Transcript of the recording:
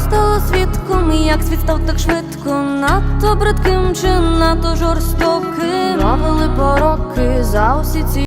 стала свідком, як світ став так швидко, надто бридким чи надто жорстоким Навели пороки за усі ці.